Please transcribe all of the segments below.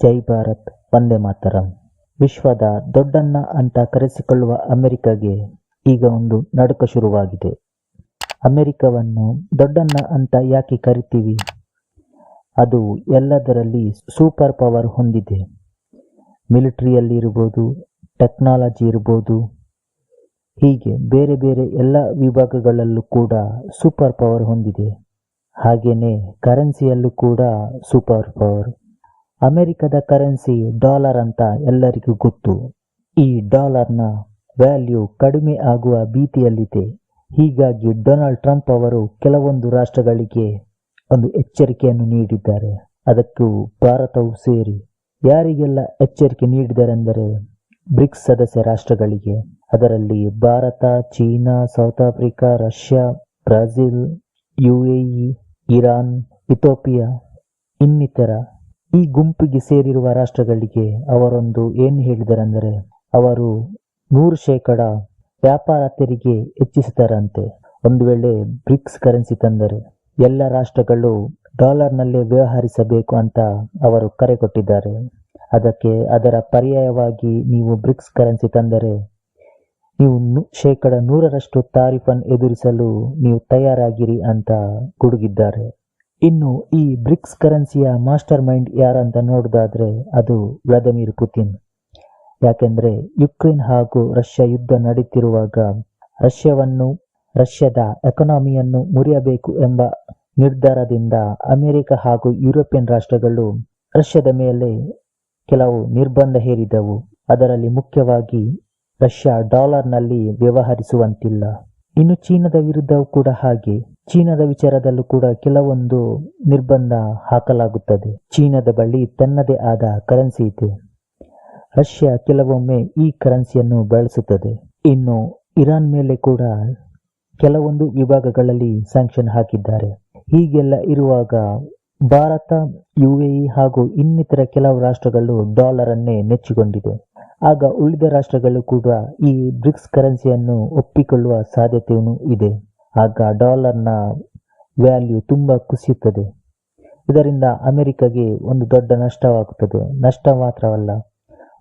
ಜೈ ಭಾರತ್, ವಂದೇ ಮಾತರಂ. ವಿಶ್ವದ ದೊಡ್ಡಣ್ಣ ಅಂತ ಕರೆಸಿಕೊಳ್ಳುವ ಅಮೆರಿಕಗೆ ಈಗ ಒಂದು ನಡುಕ ಶುರುವಾಗಿದೆ. ಅಮೆರಿಕವನ್ನು ದೊಡ್ಡಣ್ಣ ಅಂತ ಯಾಕೆ ಕರಿತೀವಿ? ಅದು ಎಲ್ಲದರಲ್ಲಿ ಸೂಪರ್ ಪವರ್ ಹೊಂದಿದೆ. ಮಿಲಿಟರಿಯಲ್ಲಿ ಇರ್ಬೋದು, ಟೆಕ್ನಾಲಜಿ ಇರ್ಬೋದು, ಹೀಗೆ ಬೇರೆ ಬೇರೆ ಎಲ್ಲ ವಿಭಾಗಗಳಲ್ಲೂ ಕೂಡ ಸೂಪರ್ ಪವರ್ ಹೊಂದಿದೆ. ಹಾಗೆಯೇ ಕರೆನ್ಸಿಯಲ್ಲೂ ಕೂಡ ಸೂಪರ್ ಪವರ್. ಅಮೆರಿಕದ ಕರೆನ್ಸಿ ಡಾಲರ್ ಅಂತ ಎಲ್ಲರಿಗೂ ಗೊತ್ತು. ಈ ಡಾಲರ್ನ ವ್ಯಾಲ್ಯೂ ಕಡಿಮೆ ಆಗುವ ಭೀತಿಯಲ್ಲಿದೆ. ಹೀಗಾಗಿ ಡೊನಾಲ್ಡ್ ಟ್ರಂಪ್ ಅವರು ಕೆಲವೊಂದು ರಾಷ್ಟ್ರಗಳಿಗೆ ಒಂದು ಎಚ್ಚರಿಕೆಯನ್ನು ನೀಡಿದ್ದಾರೆ. ಅದಕ್ಕೂ ಭಾರತವು ಸೇರಿ. ಯಾರಿಗೆಲ್ಲ ಎಚ್ಚರಿಕೆ ನೀಡಿದರೆಂದರೆ ಬ್ರಿಕ್ಸ್ ಸದಸ್ಯ ರಾಷ್ಟ್ರಗಳಿಗೆ. ಅದರಲ್ಲಿ Bharat, China, South Africa, Russia, Brazil, UAE, Iran Ethiopia ಇನ್ನಿತರ ಈ ಗುಂಪಿಗೆ ಸೇರಿರುವ ರಾಷ್ಟ್ರಗಳಿಗೆ ಅವರೊಂದು ಏನು ಹೇಳಿದರೆಂದರೆ, ಅವರು ನೂರು ಶೇಕಡ ವ್ಯಾಪಾರ ತೆರಿಗೆ ಹೆಚ್ಚಿಸಿದರಂತೆ. ಒಂದು ವೇಳೆ ಬ್ರಿಕ್ಸ್ ಕರೆನ್ಸಿ ತಂದರೆ ಎಲ್ಲ ರಾಷ್ಟ್ರಗಳು ಡಾಲರ್ನಲ್ಲೇ ವ್ಯವಹರಿಸಬೇಕು ಅಂತ ಅವರು ಕರೆ ಕೊಟ್ಟಿದ್ದಾರೆ. ಅದಕ್ಕೆ ಅದರ ಪರ್ಯಾಯವಾಗಿ ನೀವು ಬ್ರಿಕ್ಸ್ ಕರೆನ್ಸಿ ತಂದರೆ ನೀವು ಶೇಕಡ ನೂರರಷ್ಟು ತಾರೀಫನ್ನು ಎದುರಿಸಲು ನೀವು ತಯಾರಾಗಿರಿ ಅಂತ ಗುಡುಗಿದ್ದಾರೆ. ಇನ್ನು ಈ ಬ್ರಿಕ್ಸ್ ಕರೆನ್ಸಿಯ ಮಾಸ್ಟರ್ ಮೈಂಡ್ ಯಾರಂತ ನೋಡೋದಾದ್ರೆ ಅದು ವ್ಲಾದಿಮಿರ್ ಪುತಿನ್. ಯಾಕೆಂದ್ರೆ ಯುಕ್ರೇನ್ ಹಾಗೂ ರಷ್ಯಾ ಯುದ್ಧ ನಡೀತಿರುವಾಗ ರಷ್ಯಾವನ್ನು, ರಷ್ಯಾದ ಎಕನಾಮಿಯನ್ನು ಮುರಿಯಬೇಕು ಎಂಬ ನಿರ್ಧಾರದಿಂದ ಅಮೆರಿಕ ಹಾಗೂ ಯುರೋಪಿಯನ್ ರಾಷ್ಟ್ರಗಳು ರಷ್ಯಾದ ಮೇಲೆ ಕೆಲವು ನಿರ್ಬಂಧ ಹೇರಿದವು. ಅದರಲ್ಲಿ ಮುಖ್ಯವಾಗಿ ರಷ್ಯಾ ಡಾಲರ್ನಲ್ಲಿ ವ್ಯವಹರಿಸುವಂತಿಲ್ಲ. ಇನ್ನು ಚೀನಾದ ವಿರುದ್ಧವೂ ಕೂಡ ಹಾಗೆ. ಚೀನಾದ ವಿಚಾರದಲ್ಲೂ ಕೂಡ ಕೆಲವೊಂದು ನಿರ್ಬಂಧ ಹಾಕಲಾಗುತ್ತದೆ. ಚೀನಾದ ಬಳಿ ತನ್ನದೇ ಆದ ಕರೆನ್ಸಿ ಇದೆ. ರಷ್ಯಾ ಕೆಲವೊಮ್ಮೆ ಈ ಕರೆನ್ಸಿಯನ್ನು ಬಳಸುತ್ತದೆ. ಇನ್ನು ಇರಾನ್ ಮೇಲೆ ಕೂಡ ಕೆಲವೊಂದು ವಿಭಾಗಗಳಲ್ಲಿ ಸ್ಯಾಂಕ್ಷನ್ ಹಾಕಿದ್ದಾರೆ. ಹೀಗೆಲ್ಲ ಇರುವಾಗ ಭಾರತ ಯುಎಇ ಹಾಗೂ ಇನ್ನಿತರ ಕೆಲವು ರಾಷ್ಟ್ರಗಳು ಡಾಲರ್ ಅನ್ನೇ ನೆಚ್ಚಿಕೊಂಡಿದೆ. ಆಗ ಉಳಿದ ರಾಷ್ಟ್ರಗಳು ಕೂಡ ಈ ಬ್ರಿಕ್ಸ್ ಕರೆನ್ಸಿಯನ್ನು ಒಪ್ಪಿಕೊಳ್ಳುವ ಸಾಧ್ಯತೆಯೂ ಇದೆ. ಆಗ ಡಾಲರ್ನ ವ್ಯಾಲ್ಯೂ ತುಂಬ ಕುಸಿಯುತ್ತದೆ. ಇದರಿಂದ ಅಮೆರಿಕಗೆ ಒಂದು ದೊಡ್ಡ ನಷ್ಟವಾಗುತ್ತದೆ. ನಷ್ಟ ಮಾತ್ರವಲ್ಲ,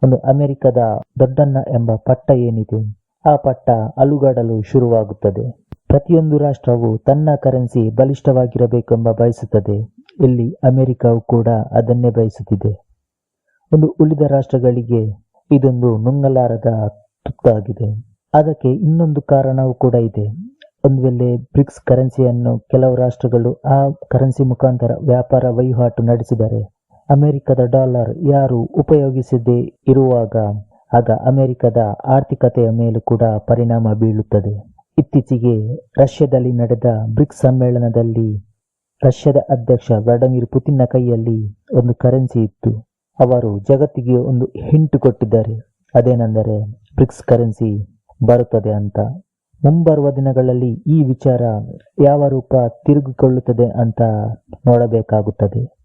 ಒಂದು ಅಮೆರಿಕದ ದೊಡ್ಡಣ್ಣ ಎಂಬ ಪಟ್ಟ ಏನಿದೆ, ಆ ಪಟ್ಟ ಅಲುಗಾಡಲು ಶುರುವಾಗುತ್ತದೆ. ಪ್ರತಿಯೊಂದು ರಾಷ್ಟ್ರವು ತನ್ನ ಕರೆನ್ಸಿ ಬಲಿಷ್ಠವಾಗಿರಬೇಕೆಂಬ ಬಯಸುತ್ತದೆ. ಇಲ್ಲಿ ಅಮೆರಿಕವು ಕೂಡ ಅದನ್ನೇ ಬಯಸುತ್ತಿದೆ. ಒಂದು ಉಳಿದ ರಾಷ್ಟ್ರಗಳಿಗೆ ಇದೊಂದು ನುಂಗಲಾರದ ತುತ್ತಾಗಿದೆ. ಅದಕ್ಕೆ ಇನ್ನೊಂದು ಕಾರಣವೂ ಕೂಡ ಇದೆ. ಒಂದು ವೇಳೆ ಬ್ರಿಕ್ಸ್ ಕರೆನ್ಸಿಯನ್ನು ಕೆಲವು ರಾಷ್ಟ್ರಗಳು ಆ ಕರೆನ್ಸಿ ಮುಖಾಂತರ ವ್ಯಾಪಾರ ವಹಿವಾಟು ನಡೆಸಿದರೆ ಅಮೆರಿಕದ ಡಾಲರ್ ಯಾರು ಉಪಯೋಗಿಸದೆ ಇರುವಾಗ ಆಗ ಅಮೆರಿಕದ ಆರ್ಥಿಕತೆಯ ಮೇಲೂ ಕೂಡ ಪರಿಣಾಮ ಬೀಳುತ್ತದೆ. ಇತ್ತೀಚೆಗೆ ರಷ್ಯಾದಲ್ಲಿ ನಡೆದ ಬ್ರಿಕ್ಸ್ ಸಮ್ಮೇಳನದಲ್ಲಿ ರಷ್ಯಾದ ಅಧ್ಯಕ್ಷ ವ್ಲಾಡಿಮಿರ್ ಪುತಿನ್ನ ಕೈಯಲ್ಲಿ ಒಂದು ಕರೆನ್ಸಿ ಇತ್ತು. ಅವರು ಜಗತ್ತಿಗೆ ಒಂದು ಹಿಂಟು ಕೊಟ್ಟಿದ್ದಾರೆ. ಅದೇನೆಂದರೆ ಬ್ರಿಕ್ಸ್ ಕರೆನ್ಸಿ ಬರುತ್ತದೆ ಅಂತ. ಮುಂಬರುವ ದಿನಗಳಲ್ಲಿ ಈ ವಿಚಾರ ಯಾವ ರೂಪ ತಿರುಗಿಕೊಳ್ಳುತ್ತದೆ ಅಂತ ನೋಡಬೇಕಾಗುತ್ತದೆ.